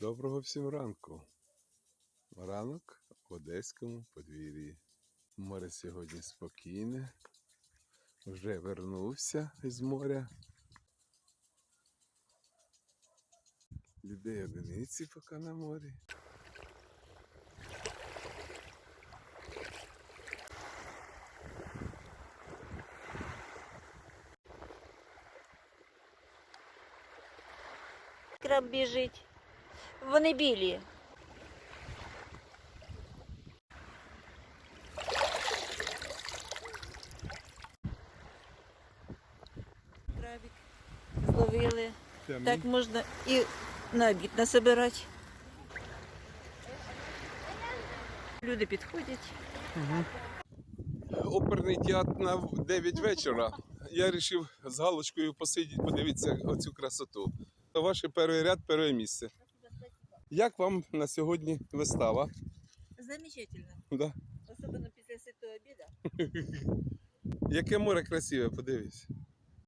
Доброго всім ранку. Ранок в Одеському подвір'ї. Море сьогодні спокійне. Вже вернувся із моря. Людей одиниці поки на морі. Краб біжить. Вони білі. Крабик зловили. Так можна і на обід насобирати. Люди підходять. Оперний театр на 9 вечора. Я вирішив з галочкою посидіти, подивитися оцю красоту. То ваш перший ряд, перше місце. Як вам на сьогодні вистава? Замечательно. Да? Особливо після святого обіду. Яке море красиве, подивись.